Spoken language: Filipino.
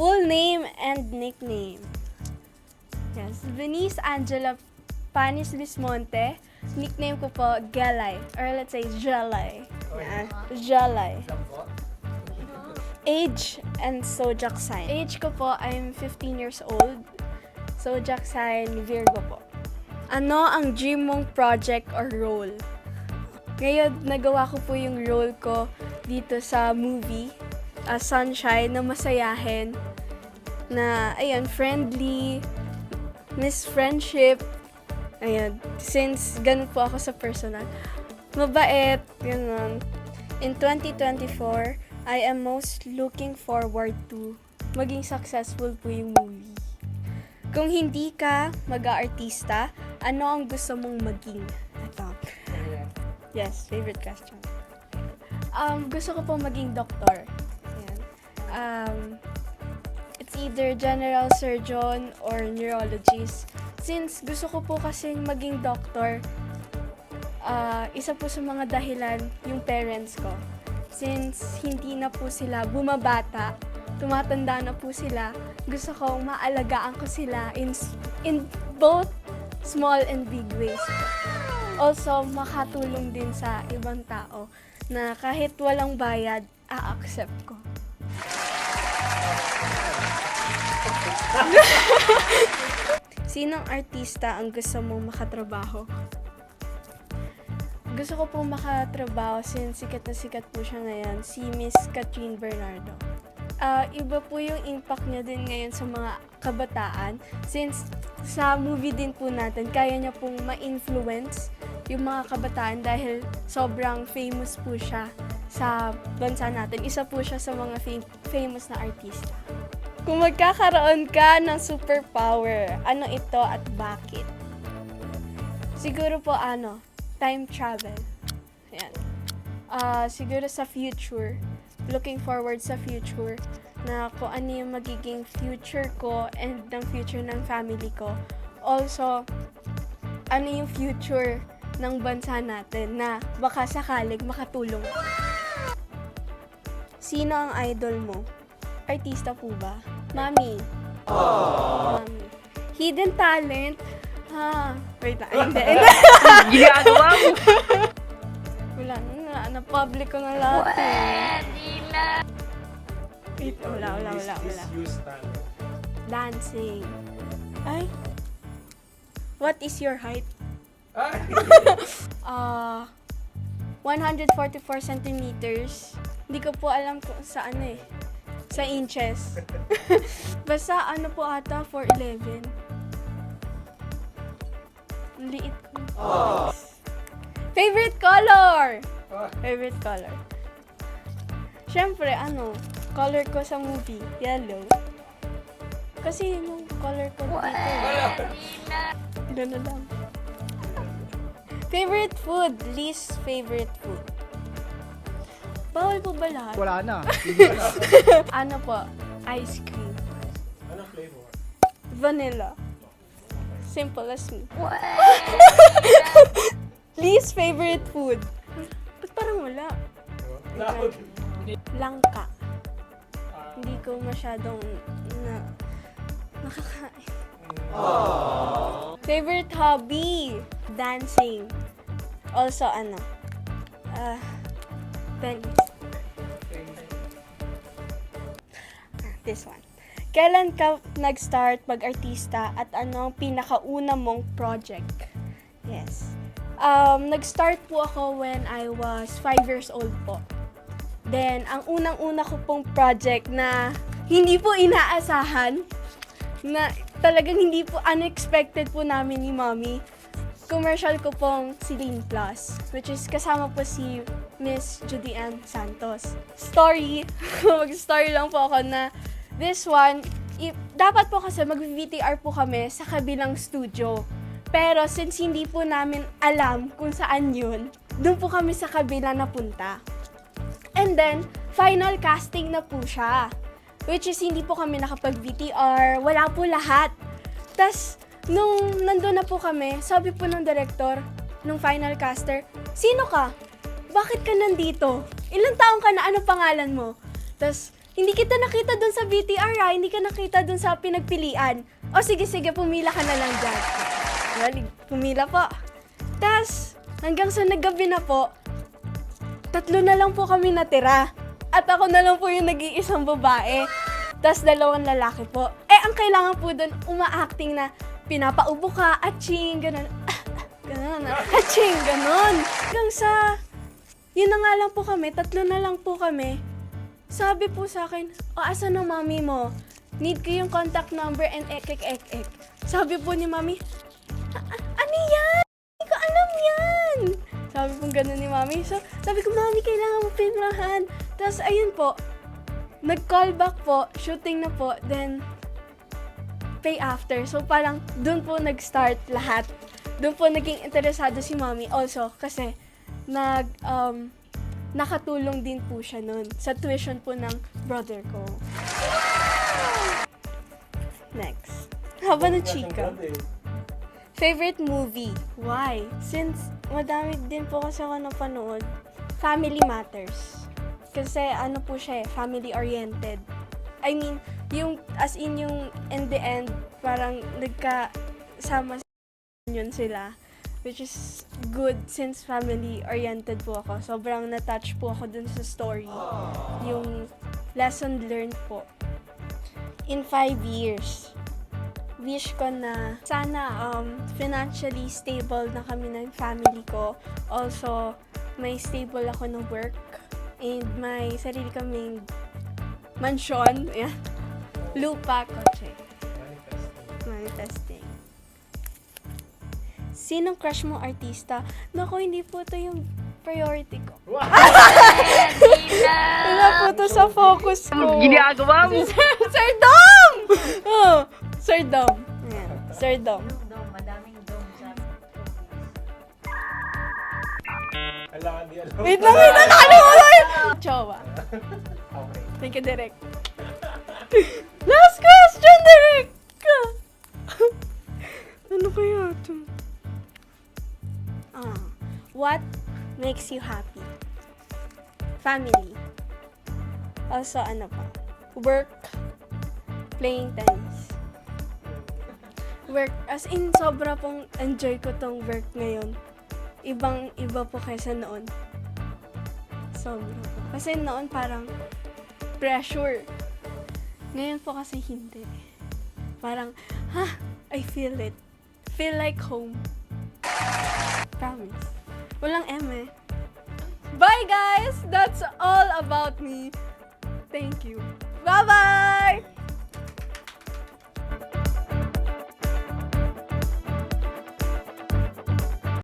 Full name and nickname. Yes, Venice Angela Panis Bismonte. Nickname ko po, Gelay. Or let's say, Jelay. Yan. Jelay. Age and zodiac sign. Age ko po, I'm 15 years old. Zodiac sign, Virgo po. Ano ang dream mong project or role? Ngayon, nagawa ko po yung role ko dito sa movie, uh, Sunshine, na masayahin, na, ayan, friendly, miss friendship, ayan, since ganun po ako sa personal, mabait, ganun. In 2024, I am most looking forward to maging successful po yung movie. Kung hindi ka mag-aartista, ano ang gusto mong maging? Ito. Yes, favorite question. Um, gusto ko po maging doktor. Either general surgeon or neurologist. Since gusto ko po kasing maging doktor, ah, isa po sa mga dahilan yung parents ko. Since hindi na po sila bumabata, tumatanda na po sila, gusto ko maalagaan ko sila in, in both small and big ways. Also, makatulong din sa ibang tao na kahit walang bayad, a-accept ko. Sinong artista ang gusto mong makatrabaho? Gusto ko pong makatrabaho since sikat na sikat po siya ngayon, si Miss Catherine Bernardo. Ah, iba po yung impact niya din ngayon sa mga kabataan since sa movie din po natin, kaya niya pong ma-influence yung mga kabataan dahil sobrang famous po siya sa bansa natin. Isa po siya sa mga fam- famous na artista. Kung magkakaroon ka ng superpower, ano ito at bakit? Siguro po ano, time travel. Ayan. Ah, siguro sa future, looking forward sa future na kung ano yung magiging future ko and ng future ng family ko. Also, ano yung future ng bansa natin na baka sakaling makatulong. Sino ang idol mo? Artista po ba? Mami. Mami. Hidden talent? Ha? Wait lang. Ay, Hindi. Ginagawa mo. Wala na. na Na-public ko na lahat eh. Wait, wala, wala, wala, wala. Dancing. Ay. What is your height? Ah, 144 centimeters. Hindi ko po alam kung sa ano eh. Sa inches. Basta ano po ata, 4'11". Ang Liit ko. Favorite color! Favorite color. Siyempre, ano, color ko sa movie, yellow. Kasi yun yung color ko dito. Ganun lang. Favorite food, least favorite food. Bawal po ba lahat? Wala na. Ano po? Ice cream. Ano flavor? Vanilla. Simple as me. least favorite food. Ba't parang wala? Langka. Hindi ko masyadong na nakakain. Favorite hobby? Dancing. Also, ano? Ah, tennis. Ah, This one. Kailan ka nag-start mag-artista at ano ang pinakauna mong project? Yes. Um, nag-start po ako when I was 5 years old po. Then, ang unang-una ko pong project na hindi po inaasahan, na talagang hindi po unexpected po namin ni Mommy, commercial ko pong Lean Plus, which is kasama po si Miss Judy Ann Santos. Story, mag-story lang po ako na this one, i- dapat po kasi mag-VTR po kami sa kabilang studio. Pero since hindi po namin alam kung saan yun, doon po kami sa kabila napunta. And then, final casting na po siya. Which is, hindi po kami nakapag-VTR, wala po lahat. Tapos, nung nandun na po kami, sabi po ng director, nung final caster, Sino ka? Bakit ka nandito? Ilang taong ka na? Ano pangalan mo? Tapos, hindi kita nakita dun sa BTR ha, hindi ka nakita dun sa pinagpilian. O sige, sige, pumila ka na lang dyan. Well, pumila po. Tapos, hanggang sa naggabi na po, tatlo na lang po kami natira. At ako na lang po yung nag-iisang babae. Tapos dalawang lalaki po. Eh, ang kailangan po doon, uma-acting na pinapaubo ka, aching, ganun. ganun, aching, ganun. Hanggang sa, yun na nga lang po kami, tatlo na lang po kami. Sabi po sa akin, o asan ang mami mo? Need ko yung contact number and ek, ek, ek, ek. Sabi po ni mami, "A- a- ano yan? Hindi ko alam yan. Sabi po ganun ni mami. So, sabi ko, mami, kailangan mo pirmahan. Tapos, ayun po, nag-call back po, shooting na po, then, pay after. So, parang, dun po nag-start lahat. Dun po naging interesado si mami also, kasi, nag, um, nakatulong din po siya nun sa tuition po ng brother ko. Next. Haba na chika. Favorite movie? Why? Since madami din po kasi ako napanood, Family Matters. Kasi ano po siya eh, family-oriented. I mean, yung, as in yung in the end, parang nagkasama yun sila. Which is good since family-oriented po ako. Sobrang na-touch po ako dun sa story. Yung lesson learned po. In five years, wish ko na sana um, financially stable na kami ng family ko. Also, may stable ako ng work and may sarili kaming mansion. Ayan. Lupa, kotse. Manifesting. Sinong crush mo artista? Naku, hindi po to yung priority ko. Wala po to sa focus ko. Ginagawa mo. Sir Dom! Oh, Sir Dom. Ayan, Sir Dom. Dom, madaming dom sa Kailangan di alam. Wait lang, wait lang. Ano mo lang? Chowa. Okay. Thank you, Direk. Direk! ano kaya ito? Ah, what makes you happy? Family. Also, ano pa? Work. Playing tennis. Work. As in, sobra pong enjoy ko tong work ngayon. Ibang iba po kaysa noon. Sobra po. Kasi noon parang pressure. Ngayon po kasi hindi. Parang, ha, I feel it. Feel like home. Promise. Walang M eh. Bye guys! That's all about me. Thank you. Bye-bye!